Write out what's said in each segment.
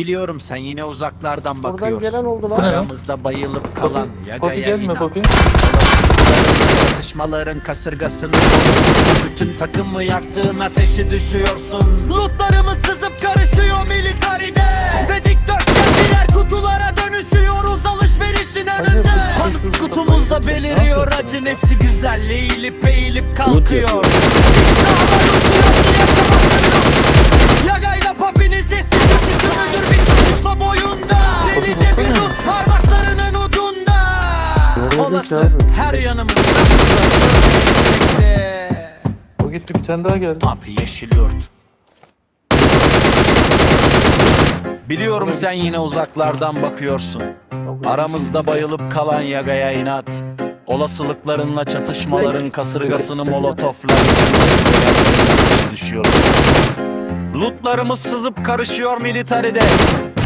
Biliyorum sen yine uzaklardan bakıyorsun. gelen oldu lan. Aramızda bayılıp kalan Papi yagaya gelme inat. papi. Çatışmaların kasırgasını bütün takımı yaktığın ateşi düşüyorsun. Lootlarımız sızıp karışıyor militaride. Ve dikdörtgen birer kutulara dönüşüyoruz alışverişin önünde. Hans kutumuzda beliriyor acınesi güzel eğilip eğilip kalkıyor. Yagayla Abi. her yanımızda O gitti bir tane daha geldi. Papi yeşil yurt Biliyorum sen yine uzaklardan bakıyorsun Aramızda bayılıp kalan yagaya inat Olasılıklarınla çatışmaların kasırgasını molotoflar düşüyor. Lootlarımız sızıp karışıyor militaride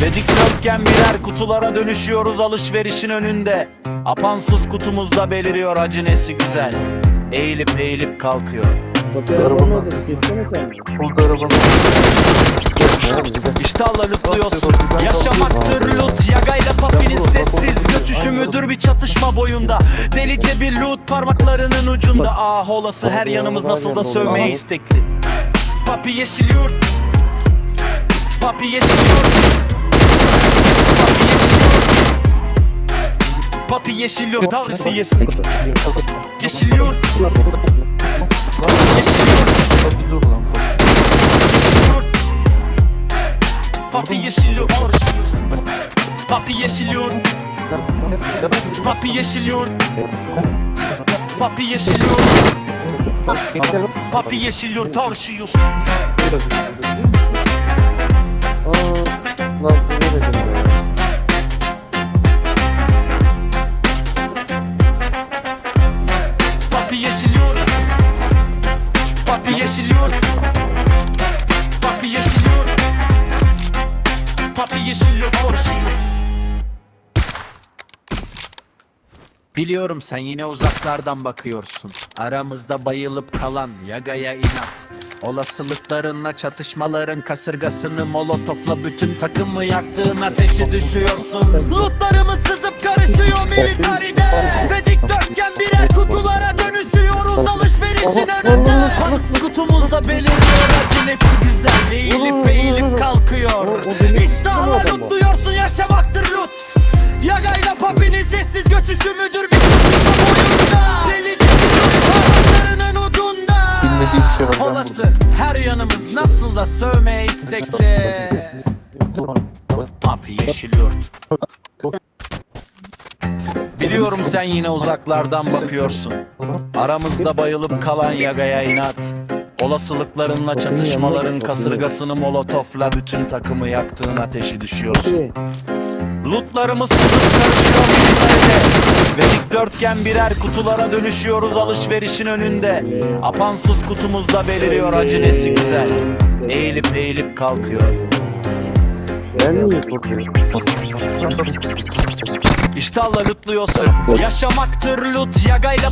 Ve dikdörtgen birer kutulara dönüşüyoruz alışverişin önünde. Apansız kutumuzda beliriyor acınesi güzel. Eğilip eğilip kalkıyor. İştahla lootluyorsun Yaşamaktır loot. Yagayla papinin sessiz göçüşü müdür bir çatışma boyunda. Delice bir loot parmaklarının ucunda. Ah olası her yanımız nasıl da sövmeye istekli. Papi yeşil yurt. Papi yeşil yurt Papi yeşil yurt Tanrısı yesin Yeşil yurt Yeşil yurt Papi yeşil yurt Papi yeşil yurt Papi yeşil yurt Papi yeşil yurt Papi yeşil yurt Tarşıyorsun Aa, lan bu ne dedim ya? Papi yeşil yurt Papi yeşil yurt Papi yeşil yurt Biliyorum sen yine uzaklardan bakıyorsun. Aramızda bayılıp kalan yagaya inat. Olasılıklarınla çatışmaların kasırgasını molotofla bütün takımı yaktığın ateşi düşüyorsun. Lootlarımız sızıp karışıyor militaride. Ve dikdörtgen dönüşüyoruz alışverişin önünde Hans kutumuzda beliriyor acınesi güzel Eğilip eğilip kalkıyor. İştahla lootluyorsun yaşamaktır loot Yagayla papinin sessiz göçüşü müdür bir çatışma boyunda. Bir parmaklarının ucunda. Şey Olası her yanımız nasıl da sövmeye istekli. Papi yeşil yurt. Biliyorum sen yine uzaklardan bakıyorsun Aramızda bayılıp kalan yagaya inat. Olasılıklarınla çatışmaların kasırgasını molotofla bütün takımı yaktığın ateşi düşüyorsun. Lootlarımız sızıp karışıyor militaride Ve dikdörtgen birer kutulara dönüşüyoruz alışverişin önünde. Apansız kutumuzda beliriyor acınesi güzel. Eğilip eğilip kalkıyor. Ben korkuyorum? İştahla lootluyorsun. Yaşamaktır loot Yagayla